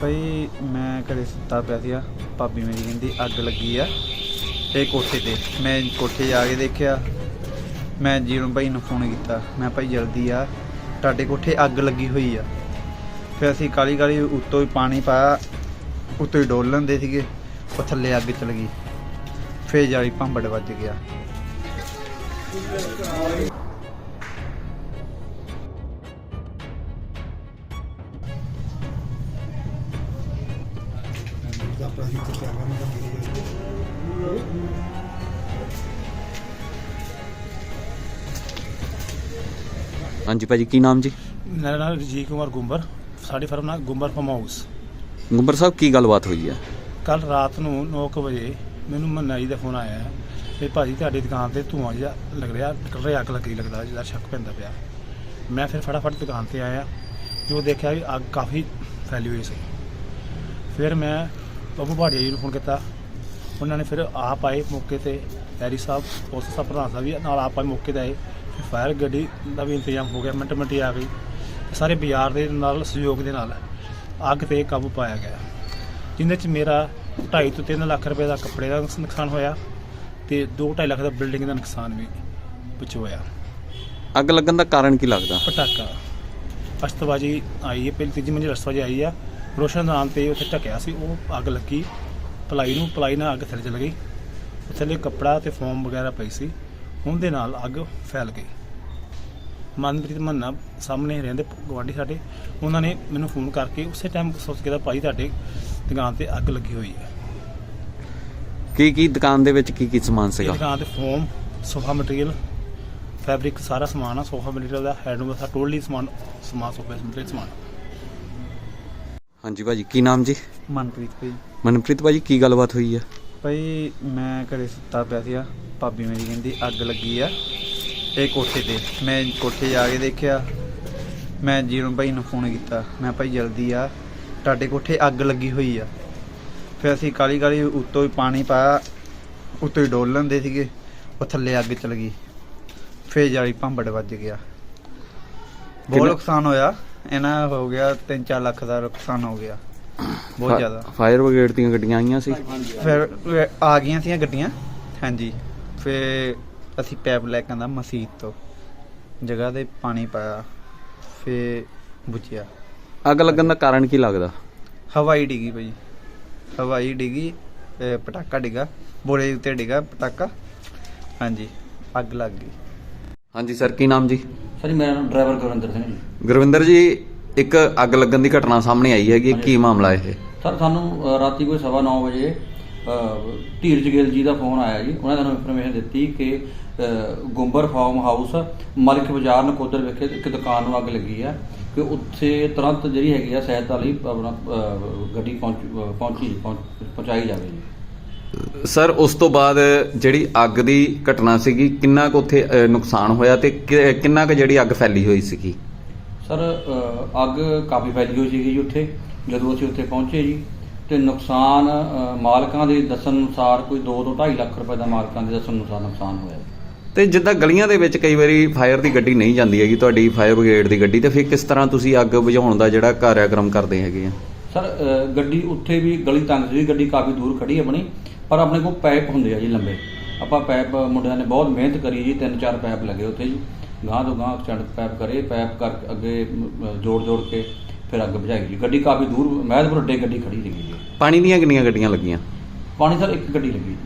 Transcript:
ਭਾਈ, ਮੈਂ ਘਰੇ ਸੁੱਤਾ ਪਿਆ ਸੀਗਾ। ਭਾਬੀ ਮੇਰੀ ਕਹਿੰਦੀ, ਅੱਗ ਲੱਗੀ ਆ। ਇਹ ਕੋਠੇ ਤੇ। ਮੈਂ ਕੋਠੇ ਜਾ ਕੇ ਦੇਖਿਆ। ਮੈਂ ਜੀਰੋ ਭਾਈ ਨੂੰ ਫੋਨ ਕੀਤਾ। ਮੈਂ ਭਾਈ, ਜਲਦੀ ਆ। ਤੁਹਾਡੇ ਕੋਠੇ ਅੱਗ ਲੱਗੀ ਹੋਈ ਆ। ਫਿਰ ਅਸੀਂ ਕਾਲੀ ਕਾਲੀ ਉੱਤੋਂ ਹੀ ਪਾਣੀ ਪਾਇਆ। ਉੱਤੋਂ ਹੀ ਡੋਲ ਲੈਂਦੇ ਸੀਗੇ। ਉਹ ਥੱਲੇ ਅੱਗ ਚਲ ਗਈ ਫੇਰ ਜਾਲੀ ਭੰਬੜ ਵੱਜ ਗਿਆ। ਆਪਣਾ ਹੀ ਤੇ ਕਿਆ ਕਰਨਾ ਹਾਂਜੀ ਭਾਜੀ ਕੀ ਨਾਮ ਜੀ? ਮੇਰਾ ਨਾਮ ਰਜੀ ਕੁਮਾਰ ਗੁੰਬਰ ਸਾਡੀ ਫਰਮ ਨਾਲ ਗੁੰਬਰ ਫਾਰਮ ਹਾਊਸ। ਗੁੰਬਰ ਸਾਹਿਬ ਕੀ ਗੱਲਬਾਤ ਹੋਈ ਹੈ? ਕੱਲ ਰਾਤ ਨੂੰ 9:00 ਵਜੇ ਮੈਨੂੰ ਮਨਾਈ ਦਾ ਫੋਨ ਆਇਆ ਹੈ ਵੀ ਭਾਜੀ ਤੁਹਾਡੀ ਦੁਕਾਨ ਤੇ ਧੂਆਂ ਜਿਹਾ ਲੱਗ ਰਿਹਾ ਨਿਕਲ ਰਿਹਾ ਅੱਗ ਲੱਗੀ ਲੱਗਦਾ ਜਿਹਦਾ ਸ਼ੱਕ ਪੈਂਦਾ ਪਿਆ। ਮੈਂ ਫਿਰ ਫਟਾਫਟ ਦੁਕਾਨ ਤੇ ਆਇਆ ਜੋ ਦੇਖਿਆ ਵੀ ਅੱਗ ਕਾਫੀ ਫੈਲੀ ਹੋਈ ਸੀ। ਫਿਰ ਮੈਂ ਬੱਬੂ ਭਾਟੀਆ ਜੀ ਨੂੰ ਫੋਨ ਕੀਤਾ। ਉਹਨਾਂ ਨੇ ਫਿਰ ਆਪ ਆਏ ਮੌਕੇ ਤੇ ਐਰੀ ਸਾਹਿਬ ਉਸ ਸਾਹਿਬ ਪ੍ਰਧਾਨ ਸਾਹਿਬ ਵੀ ਨਾਲ ਆਪ ਆਏ ਮੌਕੇ ਤੇ ਆਏ। ਫਿਰ ਫਾਇਰ ਗੱਡੀ ਦਾ ਵੀ ਇੰਤਜ਼ਾਮ ਹੋ ਗਿਆ ਮਿੰਟ ਮਿੰਟ ਹੀ ਆ ਗਈ। ਸਾਰੇ ਬਾਜ਼ਾਰ ਦੇ ਨਾਲ ਸਹਿਯੋਗ ਦੇ ਨਾਲ ਅੱਗ ਤੇ ਕਾਬੂ ਪਾਇਆ ਗਿਆ। ਜਿੰਦੇ ਚ ਮੇਰਾ 2.5 ਤੋਂ 3 ਲੱਖ ਰੁਪਏ ਦਾ ਕੱਪੜੇ ਦਾ ਨੁਕਸਾਨ ਹੋਇਆ ਤੇ 2.5 ਲੱਖ ਦਾ ਬਿਲਡਿੰਗ ਦਾ ਨੁਕਸਾਨ ਵੀ ਵਿੱਚ ਹੋਇਆ ਅੱਗ ਲੱਗਣ ਦਾ ਕਾਰਨ ਕੀ ਲੱਗਦਾ? ਪਟਾਕਾ। ਅਸ਼ਤਬਾਜੀ ਆਈ ਹੈ ਪਹਿਲੀ ਤੀਜੀ ਮੰਜ਼ਿਲ ਅਸ਼ਤਬਾਜੀ ਆਈ ਆ। ਰੋਸ਼ਨ ਨਾਮ ਤੇ ਉੱਥੇ ਢਕਿਆ ਸੀ ਉਹ ਅੱਗ ਲੱਗੀ। ਪਲਾਈ ਨੂੰ ਪਲਾਈ ਨਾਲ ਅੱਗ ਥੱਲੇ ਚਲ ਗਈ ਥੱਲੇ ਕੱਪੜਾ ਤੇ ਫੋਮ ਵਗੈਰਾ ਪਈ ਸੀ। ਉਹਦੇ ਨਾਲ ਅੱਗ ਫੈਲ ਗਈ। ਮਨਪ੍ਰੀਤ ਮੰਨਾ ਸਾਹਮਣੇ ਰਹਿੰਦੇ ਗਵਾਂਢੀ ਸਾਡੇ। ਉਹਨਾਂ ਨੇ ਮੈਨੂੰ ਫੋਨ ਕਰਕੇ ਉਸੇ ਟਾਈਮ ਸੋਚ ਕੇ ਦਾ ਭਾਈ ਤੁਹਾਡੇ ਦੁਕਾਨ ਤੇ ਅੱਗ ਲੱਗੀ ਹੋਈ ਹੈ। ਕੀ ਕੀ ਦੁਕਾਨ ਦੇ ਵਿੱਚ ਕੀ ਕੀ ਸਮਾਨ ਸੀਗਾ? ਦੁਕਾਨ ਤੇ ਫੋਮ ਸੋਫਾ ਮਟੀਰੀਅਲ ਫੈਬਰਿਕ ਸਾਰਾ ਸਮਾਨ ਆ। ਸੋਫਾ ਮਟੀਰੀਅਲ ਦਾ ਹੈਂਡਲੂਮ ਦਾ ਟੋਟਲੀ ਸਮਾਨ ਸਮਾਨ ਸੋਫਾ ਮਟੀਰੀਅਲ ਸਮਾਨ। ਹਾਂਜੀ ਭਾਜੀ ਕੀ ਨਾਮ ਜੀ? ਮਨਪ੍ਰੀਤ ਭਾਈ ਮਨਪ੍ਰੀਤ ਭਾਜੀ ਕੀ ਗੱਲਬਾਤ ਹੋਈ ਹੈ ਭਾਈ ਮੈਂ ਘਰੇ ਸੁੱਤਾ ਪਿਆ ਸੀਗਾ। ਭਾਬੀ ਮੇਰੀ ਕਹਿੰਦੀ ਅੱਗ ਲੱਗੀ ਆ। ਇਹ ਕੋਠੇ ਤੇ। ਮੈਂ ਕੋਠੇ ਜਾ ਕੇ ਦੇਖਿਆ। ਮੈਂ ਜੀਰੋ ਭਾਈ ਨੂੰ ਫੋਨ ਕੀਤਾ। ਮੈਂ ਭਾਈ ਜਲਦੀ ਆ। ਤੁਹਾਡੇ ਕੋਠੇ ਅੱਗ ਲੱਗੀ ਹੋਈ ਆ। ਫਿਰ ਅਸੀਂ ਕਾਲੀ ਕਾਲੀ ਉੱਤੋਂ ਹੀ ਪਾਣੀ ਪਾਇਆ। ਉੱਤੋਂ ਹੀ ਡੋਲ ਲੈਂਦੇ ਸੀਗੇ। ਉਹ ਥੱਲੇ ਅੱਗ ਚਲ ਗਈ। ਫੇਰ ਜਾਲੀ ਭੰਬੜ ਵੱਜ ਗਿਆ। ਬਹੁਤ ਨੁਕਸਾਨ ਹੋਇਆ। ਇਹਨਾਂ ਹੋ ਗਿਆ 3-4 ਲੱਖ ਦਾ ਨੁਕਸਾਨ ਹੋ ਗਿਆ। ਬਹੁਤ ਜ਼ਿਆਦਾ। ਫਾਇਰ ਬ੍ਰਿਗੇਡ ਦੀਆਂ ਗੱਡੀਆਂ ਆਈਆਂ ਸੀ? ਫਿਰ ਆ ਗਈਆਂ ਸੀਆਂ ਗੱਡੀਆਂ। ਹਾਂਜੀ। ਫਿਰ ਅਸੀਂ ਪੈਪ ਲੈ ਕੇ ਆਂਦਾ ਮਸੀਤ ਤੋਂ। ਜਗ੍ਹਾ ਤੇ ਪਾਣੀ ਪਾਇਆ। ਫਿਰ ਬੁਝਿਆ। ਅੱਗ ਲੱਗਣ ਦਾ ਕਾਰਨ ਕੀ ਲੱਗਦਾ? ਹਵਾਈ ਡਿੱਗੀ ਭਾਈ। ਹਵਾਈ ਡਿੱਗੀ ਪਟਾਕਾ ਡਿੱਗਾ। ਬੋਰੇ ਉੱਤੇ ਡਿੱਗਾ ਪਟਾਕਾ। ਹਾਂਜੀ। ਅੱਗ ਲੱਗ ਗਈ। ਹਾਂਜੀ ਸਰ ਕੀ ਨਾਮ ਜੀ? ਸਰ ਜੀ ਮੇਰਾ ਨਾਮ ਡਰਾਈਵਰ ਗੁਰਵਿੰਦਰ ਸਿੰਘ ਜੀ। ਗੁਰਵਿੰਦਰ ਜੀ ਇੱਕ ਅੱਗ ਲੱਗਣ ਦੀ ਘਟਨਾ ਸਾਹਮਣੇ ਆਈ ਹੈਗੀ ਕੀ ਮਾਮਲਾ ਇਹ? ਸਰ ਸਾਨੂੰ ਰਾਤੀ ਕੋਈ ਸਵਾ ਨੌ ਵਜੇ ਅ, ਧੀਰਜ ਗਿੱਲ ਜੀ ਦਾ ਫੋਨ ਆਇਆ ਜੀ। ਉਹਨਾਂ ਨੇ ਸਾਨੂੰ ਇਨਫੋਰਮੇਸ਼ਨ ਦਿੱਤੀ ਕਿ ਗੁੰਬਰ ਫਾਰਮ ਹਾਊਸ ਮਲਿਕ ਬਾਜ਼ਾਰ ਨਕੋਦਰ ਵਿਖੇ ਇੱਕ ਦੁਕਾਨ ਨੂੰ ਅੱਗ ਲੱਗੀ ਆ ਕਿ ਉੱਥੇ ਤੁਰੰਤ ਜਿਹੜੀ ਹੈਗੀ ਆ ਸਹਾਇਤਾ ਲਈ ਆਪਣਾ ਗੱਡੀ ਪਹੁੰਚ ਪਹੁੰਚਾਈ ਜਾਵੇ ਜੀ। ਸਰ ਉਸ ਤੋਂ ਬਾਅਦ ਜਿਹੜੀ ਅੱਗ ਦੀ ਘਟਨਾ ਸੀਗੀ ਕਿੰਨਾ ਕੁ ਉੱਥੇ ਨੁਕਸਾਨ ਹੋਇਆ ਤੇ ਕਿੰਨਾ ਕੁ ਜਿਹੜੀ ਅੱਗ ਫੈਲੀ ਹੋਈ ਸੀਗੀ? ਸਰ ਅੱਗ ਕਾਫੀ ਫੈਲੀ ਹੋਈ ਸੀਗੀ ਜੀ ਉੱਥੇ ਜਦੋਂ ਅਸੀਂ ਉੱਥੇ ਪਹੁੰਚੇ ਜੀ ਤੇ ਨੁਕਸਾਨ ਮਾਲਕਾਂ ਦੇ ਦੱਸਣ ਅਨੁਸਾਰ ਕੋਈ 2 ਤੋਂ 2.5 ਲੱਖ ਰੁਪਏ ਦਾ ਮਾਲਕਾਂ ਦੇ ਦੱਸਣ ਅਨੁਸਾਰ ਨੁਕਸਾਨ ਹੋਇਆ। ਤੇ ਜਿੱਦਾਂ ਗਲੀਆਂ ਦੇ ਵਿੱਚ ਕਈ ਵਾਰੀ ਫਾਇਰ ਦੀ ਗੱਡੀ ਨਹੀਂ ਜਾਂਦੀ ਹੈਗੀ ਤੁਹਾਡੀ ਫਾਇਰ ਬ੍ਰਿਗੇਡ ਦੀ ਗੱਡੀ ਤੇ ਫਿਰ ਕਿਸ ਤਰ੍ਹਾਂ ਤੁਸੀਂ ਅੱਗ ਬੁਝਾਉਣ ਦਾ ਜਿਹੜਾ ਕਾਰਿਆਕਰਮ ਕਰਦੇ ਹੈਗੇ ਆ? ਸਰ ਗੱਡੀ ਉੱਥੇ ਵੀ ਗਲੀ ਤੰਗ ਸੀ ਗੱਡੀ ਕਾਫੀ ਦੂਰ ਖੜੀ ਹੈ ਆਪਣੀ ਪਰ ਆਪਣੇ ਕੋਲ ਪਾਈਪ ਹੁੰਦੇ ਆ ਜੀ ਲੰਬੇ। ਆਪਾਂ ਪਾਈਪ ਮੁੰਡਿਆਂ ਨੇ ਬਹੁਤ ਮਿਹਨਤ ਕਰੀ ਜੀ ਤਿੰਨ ਚਾਰ ਪਾਈਪ ਲੱਗੇ ਉੱਥੇ ਜੀ। ਗਾਂ ਤੋਂ ਗਾਂ ਚੜ ਪਾਈਪ ਕਰੇ ਪਾਈਪ ਕਰ ਅੱਗੇ ਜੋੜ ਜੋੜ ਕੇ ਫਿਰ ਅੱਗ ਬੁਝਾਈ ਜੀ ਗੱਡੀ ਕਾਫੀ ਦੂਰ ਮਹਿਦਪੁਰ ਅੱਡੇ ਗੱਡੀ ਖੜੀ ਜੀ। ਪਾਣੀ ਦੀਆਂ ਕਿੰਨੀਆਂ ਗੱਡੀਆਂ ਲੱਗੀਆਂ? ਪਾਣੀ ਸਰ ਇੱਕ ਗੱਡੀ ਲੱਗੀ।